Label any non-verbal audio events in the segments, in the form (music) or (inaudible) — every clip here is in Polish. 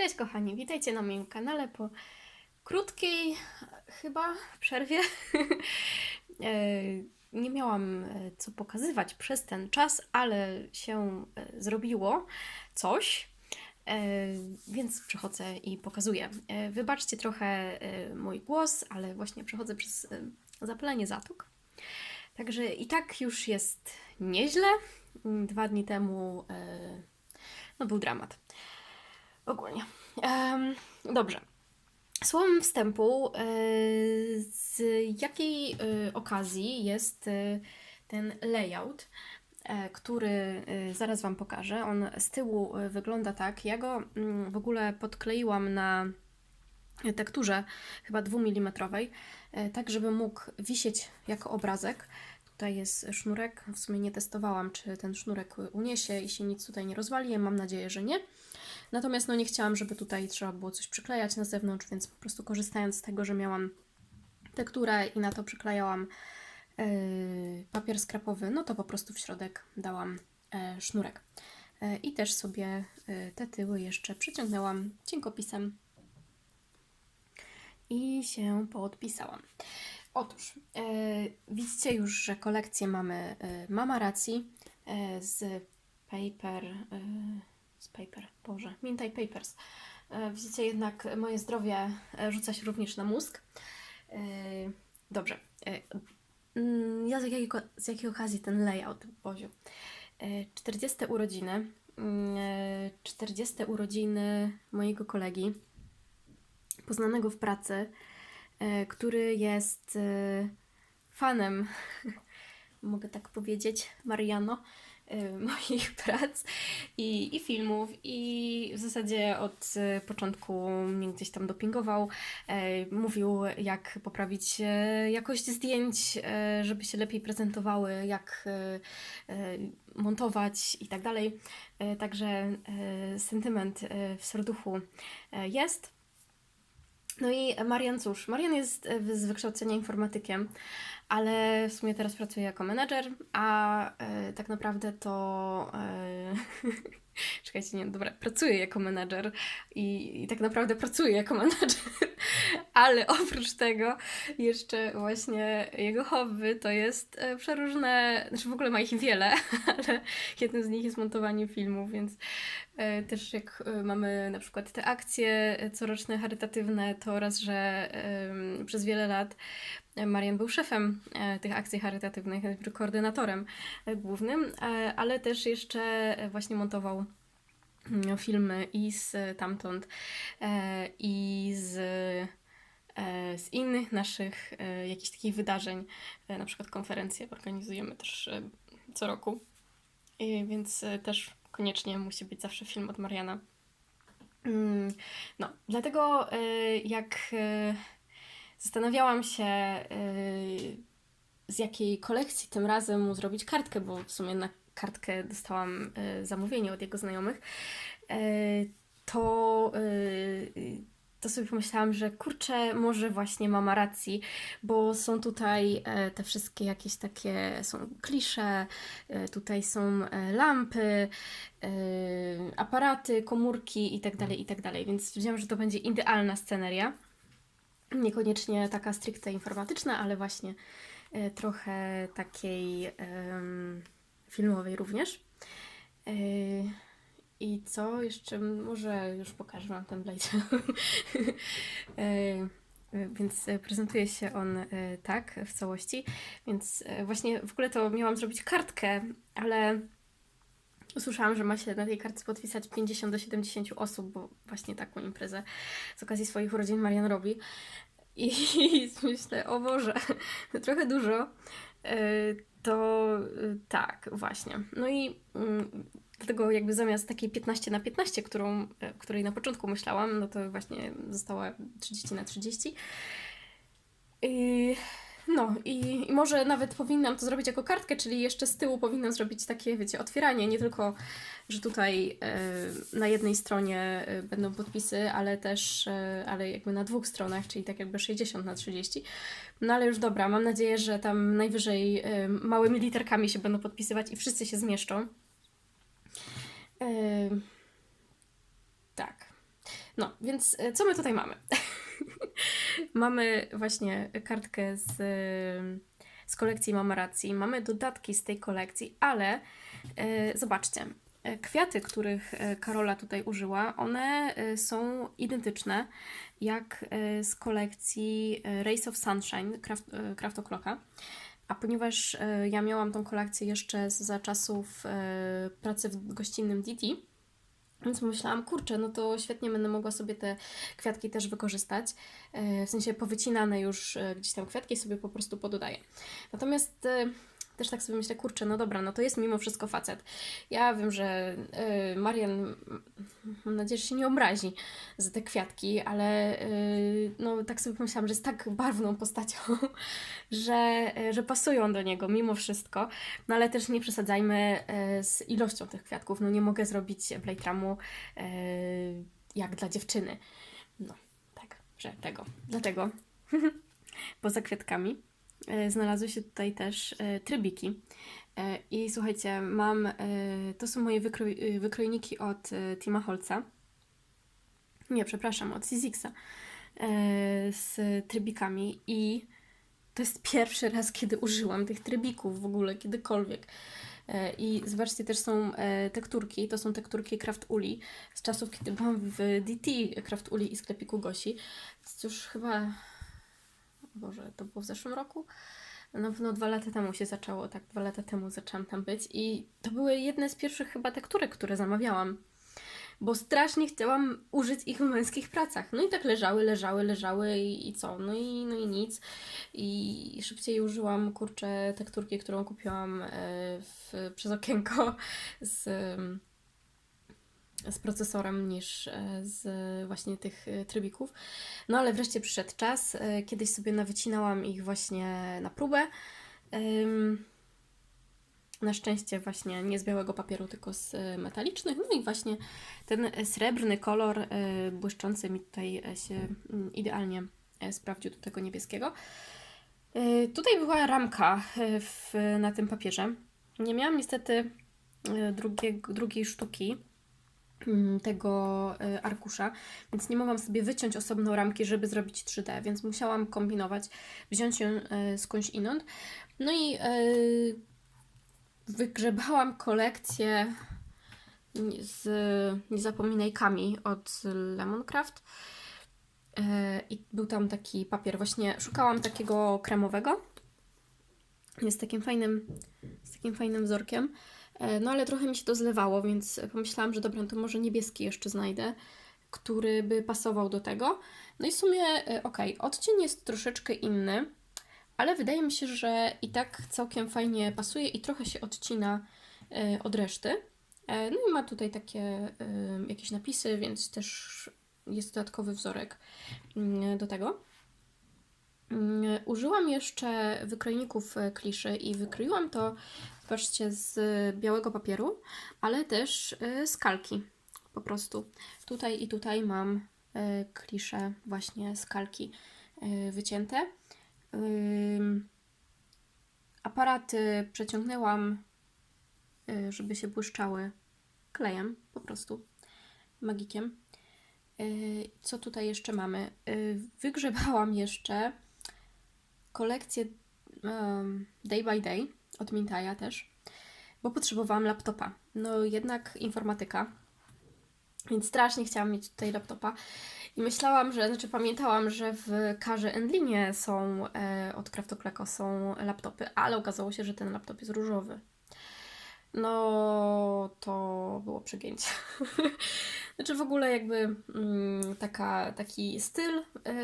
Cześć kochani, witajcie na moim kanale po krótkiej chyba przerwie. (laughs) E, Nie miałam e, co pokazywać przez ten czas, ale się e, zrobiło coś, e, więc przychodzę i pokazuję. E, Wybaczcie trochę e, mój głos, ale właśnie przechodzę przez e, zapalenie zatok. Także i tak już jest nieźle. Mm, Dwa dni temu e, no, był dramat. Ogólnie. Em, dobrze. Słowem wstępu, e, z jakiej e, okazji jest e, ten layout, który zaraz Wam pokażę. On z tyłu wygląda tak. Ja go mm, w ogóle podkleiłam na tekturze chyba 2 mm, tak żeby mógł wisieć jako obrazek. Tutaj jest sznurek. W sumie nie testowałam, czy ten sznurek uniesie i się nic tutaj nie rozwali. Mam nadzieję, że nie. Natomiast no nie chciałam, żeby tutaj trzeba było coś przyklejać na zewnątrz, więc po prostu korzystając z tego, że miałam tekturę i na to przyklejałam yy, papier skrapowy, no to po prostu w środek dałam e, sznurek. E, I też sobie e, te tyły jeszcze przyciągnęłam cienkopisem i się podpisałam. Otóż widzicie już, że kolekcję mamy Mama Racji z paper, paper, Boże, Mintaj Papers. E, widzicie jednak moje zdrowie e, rzuca się również na mózg. E, dobrze. Mm, ja z jakiej, z jakiej okazji ten layout, Boziu? E, 40 urodziny. mm, e, 40 urodziny mojego kolegi, poznanego w pracy, który jest fanem, (laughs) mogę tak powiedzieć, Mariano, (laughs) moich prac i, i filmów i w zasadzie od e, początku mnie gdzieś tam dopingował. E, Mówił, jak poprawić e, jakość zdjęć, e, żeby się lepiej prezentowały, jak montować i tak dalej. Także sentyment w serduchu jest. No i Marian, cóż, Marian jest e, z wykształcenia informatykiem, ale w sumie teraz pracuje jako menedżer, a e, tak naprawdę to. E, (laughs) czekajcie, nie, dobra, pracuje jako menedżer i, i tak naprawdę pracuje jako menedżer, (laughs) ale oprócz tego jeszcze właśnie jego hobby to jest e, przeróżne, znaczy w ogóle ma ich wiele, (laughs) ale jednym z nich jest montowanie filmów, więc też jak e, mamy na przykład te akcje e, coroczne charytatywne, to raz, że przez wiele lat e, Marian był szefem e, tych akcji charytatywnych, koordynatorem e, głównym, e, ale też jeszcze e, właśnie montował mm, filmy i z e, tamtąd, e, i z, e, z innych naszych e, jakichś takich wydarzeń, e, na przykład konferencje organizujemy też e, co roku, więc e, też koniecznie musi być zawsze film od Mariana. Mm, No, dlatego e, jak e, zastanawiałam się, e, z jakiej kolekcji tym razem mu zrobić kartkę, bo w sumie na kartkę dostałam zamówienie od jego znajomych, to, to sobie pomyślałam, że kurczę, może właśnie mama racji, bo są tutaj e, te wszystkie jakieś takie, są klisze, e, tutaj są e, lampy, aparaty, komórki i tak dalej, i tak więc stwierdziłam, że to będzie idealna sceneria. Niekoniecznie taka stricte informatyczna, ale właśnie trochę takiej filmowej również. I co jeszcze? Może już pokażę Wam template. (laughs) E, e, Więc e, prezentuje się on tak w całości. Więc właśnie w ogóle to miałam zrobić kartkę, ale usłyszałam, że ma się na tej kartce podpisać 50 do 70 osób, bo właśnie taką imprezę z okazji swoich urodzin Marian robi. I (laughs) myślę, o Boże, (laughs) trochę dużo. To tak, właśnie. No i mm, dlatego jakby zamiast takiej 15 na 15, którą, e, której na początku myślałam, no to właśnie została 30 na 30. I, no i, i może nawet powinnam to zrobić jako kartkę, czyli jeszcze z tyłu powinnam zrobić takie, wiecie, otwieranie, nie tylko, że tutaj e, na jednej stronie e, będą podpisy, ale też, e, ale jakby na dwóch stronach, czyli tak jakby 60 na 30. No ale już dobra, mam nadzieję, że tam najwyżej e, małymi literkami się będą podpisywać i wszyscy się zmieszczą. Tak. No, więc e, co my tutaj mamy? (laughs) mamy właśnie kartkę z, z kolekcji Mama Racji, mamy dodatki z tej kolekcji, ale e, zobaczcie, e, kwiaty, których Karola tutaj użyła, one są identyczne jak z kolekcji Race of Sunshine Craft, e, Craft O'Clocka. A ponieważ ja miałam tą kolekcję jeszcze za czasów pracy w gościnnym Didi, więc myślałam, kurczę, no to świetnie będę mogła sobie te kwiatki też wykorzystać. E, W sensie powycinane już e, gdzieś tam kwiatki sobie po prostu pododaję. Natomiast e, też tak sobie myślę, kurczę, no dobra, no to jest mimo wszystko facet. Ja wiem, że e, Marian, mam nadzieję, że się nie obrazi za te kwiatki, ale e, no tak sobie pomyślałam, że jest tak barwną postacią, (laughs) że, e, że pasują do niego mimo wszystko. No ale też nie przesadzajmy e, z ilością tych kwiatków. No nie mogę zrobić playtramu e, jak dla dziewczyny. No, tak, że tego. Dlatego (laughs) poza kwiatkami znalazły się tutaj też e, trybiki. E, I słuchajcie, mam, e, to są moje wykroj, e, wykrojniki od e, Tima Holca. Nie, przepraszam, od Sizixa e, z trybikami i to jest pierwszy raz, kiedy użyłam tych trybików w ogóle, kiedykolwiek. E, I zobaczcie, też są e, tekturki. To są tekturki Craft Uli z czasów, kiedy byłam w DT Craft Uli i sklepiku Gosi. Już chyba, Boże, to było w zeszłym roku? Na pewno dwa lata temu się zaczęło, tak, dwa lata temu zaczęłam tam być i to były jedne z pierwszych chyba tekturek, które zamawiałam. Bo strasznie chciałam użyć ich w męskich pracach. No i tak leżały, leżały, leżały i, i co? No i, no i nic. I szybciej użyłam, kurczę, tekturki, którą kupiłam e, w, przez okienko z, z procesorem niż e, z właśnie tych e, trybików. No ale wreszcie przyszedł czas. E, Kiedyś sobie nawycinałam ich właśnie na próbę. Na szczęście właśnie nie z białego papieru, tylko z metalicznych. No i właśnie ten srebrny kolor błyszczący mi tutaj się mm, idealnie sprawdził do tego niebieskiego. Tutaj była ramka w, na tym papierze. Nie miałam niestety drugiej sztuki tego e, arkusza, więc nie mogłam sobie wyciąć osobno ramki, żeby zrobić 3D, więc musiałam kombinować, wziąć ją e, skądś inąd. No i e, wygrzebałam kolekcję z niezapominajkami od Lemoncraft. I był tam taki papier, właśnie szukałam takiego kremowego. Jest takim fajnym, z takim fajnym wzorkiem. E, No ale trochę mi się to zlewało, więc pomyślałam, że dobra, to może niebieski jeszcze znajdę, który by pasował do tego. No i w sumie, e, okej, odcień jest troszeczkę inny, ale wydaje mi się, że i tak całkiem fajnie pasuje i trochę się odcina e, od reszty. No i ma tutaj takie jakieś napisy, więc też jest dodatkowy wzorek mm, do tego. Mm, Użyłam jeszcze wykrojników e, kliszy i wykroiłam to, zobaczcie, z białego papieru, ale też e, z kalki. Po prostu. Tutaj i tutaj mam e, klisze właśnie z kalki wycięte. Ym, Aparaty przeciągnęłam, żeby się błyszczały klejem, po prostu, magikiem. Co tutaj jeszcze mamy? Wygrzebałam jeszcze kolekcję em, Day by Day od Mintaja też, bo potrzebowałam laptopa. No jednak informatyka, więc strasznie chciałam mieć tutaj laptopa. I myślałam, że, znaczy pamiętałam, że w Karze Endlinie są e, od Craftocleko są laptopy, ale okazało się, że ten laptop jest różowy. No, to było przegięcie. (laughs) Znaczy w ogóle jakby mm, taka, taki styl e,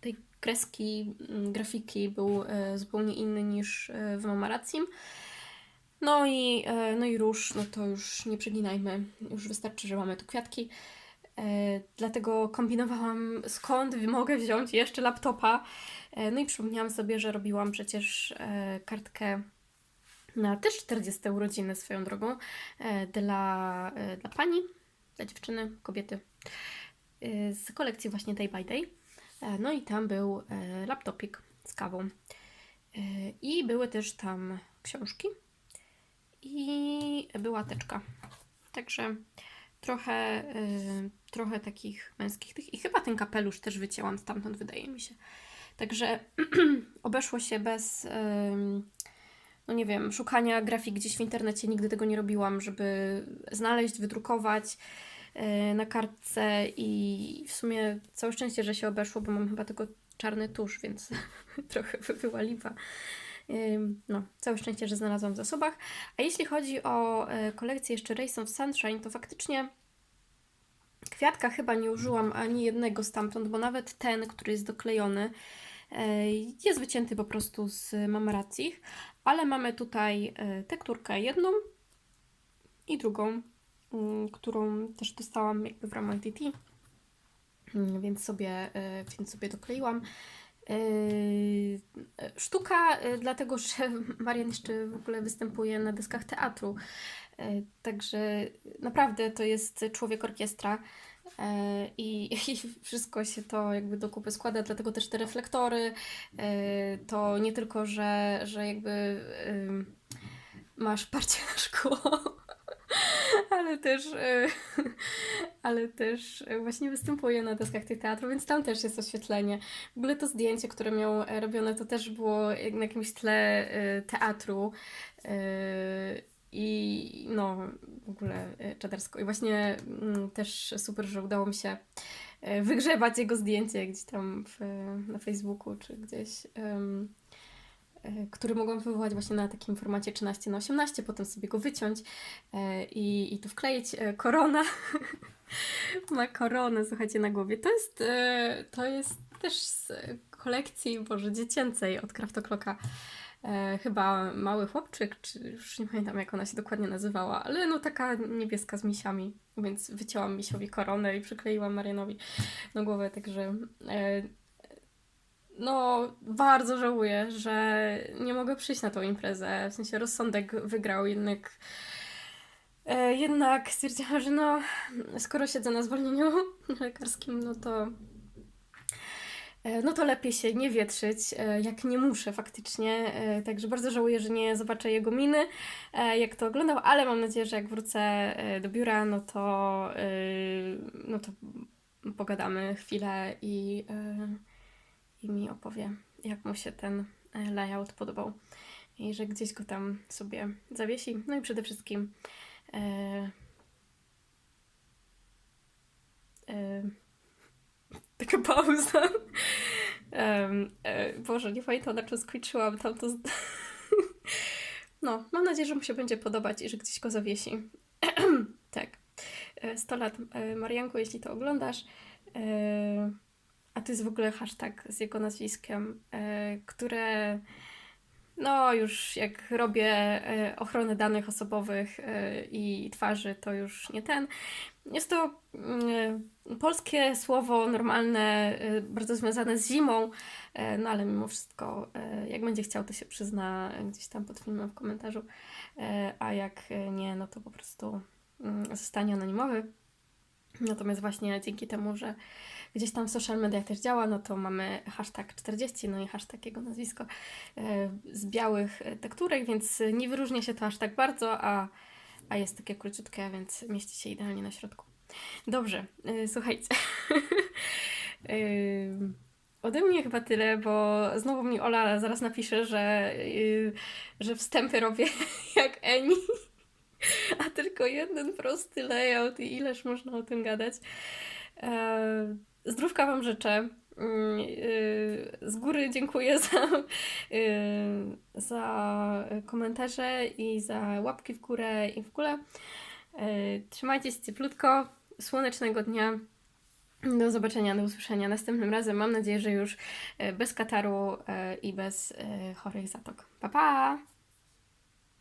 tej kreski, mm, grafiki był e, zupełnie inny niż e, w Mamaracim. No i, e, no i róż, no to już nie przeginajmy, już wystarczy, że mamy tu kwiatki. Dlatego kombinowałam, skąd mogę wziąć jeszcze laptopa. No i przypomniałam sobie, że robiłam przecież kartkę na też 40 urodziny swoją drogą dla, dla pani, dla dziewczyny, kobiety z kolekcji właśnie Day by Day. E, No i tam był e, laptopik z kawą. E, I były też tam książki i była teczka. Także trochę, trochę takich męskich tych. I chyba ten kapelusz też wycięłam stamtąd, wydaje mi się. Także (clears throat) obeszło się bez, no nie wiem, szukania grafik gdzieś w internecie. Nigdy tego nie robiłam, żeby znaleźć, wydrukować na kartce i w sumie całe szczęście, że się obeszło, bo mam chyba tylko czarny tusz, więc (laughs) trochę by była lipa. No, całe szczęście, że znalazłam w zasobach. A jeśli chodzi o e, kolekcję jeszcze Race of Sunshine, to faktycznie kwiatka chyba nie użyłam ani jednego stamtąd, bo nawet ten, który jest doklejony, e, jest wycięty po prostu z Mamaracich, ale mamy tutaj e, tekturkę jedną i drugą, którą też dostałam jakby w ramach DT, Mm, więc sobie, e, więc sobie dokleiłam. Yy, Sztuka, yy, dlatego że (laughs) Marian jeszcze w ogóle występuje na deskach teatru. Także naprawdę to jest człowiek orkiestra i, (laughs) i wszystko się to jakby do kupy składa, dlatego też te reflektory to nie tylko, że, że jakby masz (laughs) parcie na szkło, (laughs) ale też, yy, (laughs) ale też właśnie występuje na deskach tych teatru, więc tam też jest oświetlenie. W ogóle to zdjęcie, które miał e, robione, to też było na jakimś tle y, teatru. I no, w ogóle czadersko. I właśnie mm, też super, że udało mi się wygrzebać jego zdjęcie gdzieś tam w, na Facebooku czy gdzieś. Który mogłam wywołać właśnie na takim formacie 13 na 18, potem sobie go wyciąć y, i, i tu wkleić y, korona. (laughs) Ma koronę, słuchajcie, na głowie. To jest, e, to jest też z kolekcji, Boże, dziecięcej od Craftoclocka. E, chyba mały chłopczyk, czy już nie pamiętam jak ona się dokładnie nazywała, ale no taka niebieska z misiami, więc wycięłam misiowi koronę i przykleiłam Marianowi na głowę, także e, no bardzo żałuję, że nie mogę przyjść na tą imprezę, w sensie rozsądek wygrał, jednak E, jednak stwierdziłam, że no, skoro siedzę na zwolnieniu (laughs) lekarskim, no to, e, no to lepiej się nie wietrzyć, e, jak nie muszę faktycznie. E, Także bardzo żałuję, że nie zobaczę jego miny, jak to oglądał, ale mam nadzieję, że jak wrócę do biura, no to, no to pogadamy chwilę i, i mi opowie, jak mu się ten e, layout podobał. I że gdzieś go tam sobie zawiesi. No i przede wszystkim E, e, (laughs) taka pauza. Em, e, Boże, nie pamiętam na czym skończyłam tam to. (laughs) No, mam nadzieję, że mu się będzie podobać i że gdzieś go zawiesi. (clears throat) tak. E, 100 lat e, Marianku, jeśli to oglądasz. E, a to jest w ogóle hashtag z jego nazwiskiem, e, które no, już jak robię e, ochronę danych osobowych e, i twarzy, to już nie ten. Jest to mm, polskie słowo normalne, bardzo związane z zimą, no ale mimo wszystko, jak będzie chciał, to się przyzna gdzieś tam pod filmem w komentarzu, a jak nie, no to po prostu mm, zostanie anonimowy. Natomiast właśnie dzięki temu, że gdzieś tam w social mediach też działa, no to mamy hashtag 40, no i hashtag jego nazwisko e, z białych e, tekturek, więc nie wyróżnia się to aż tak bardzo, a, a jest takie króciutkie, więc mieści się idealnie na środku. Dobrze, e, słuchajcie. (laughs) Ode mnie chyba tyle, bo znowu mi Ola zaraz napisze, że, że wstępy robię (laughs) jak Eni. (laughs) A tylko jeden prosty layout i ileż można o tym gadać. E, Zdrówka Wam życzę. Mm, y, Z góry dziękuję (laughs) za, y, za komentarze i za łapki w górę i w ogóle. Y, Trzymajcie się cieplutko, słonecznego dnia. Do zobaczenia, do usłyszenia następnym razem. Mam nadzieję, że już y, bez kataru i bez chorych zatok. Pa, pa!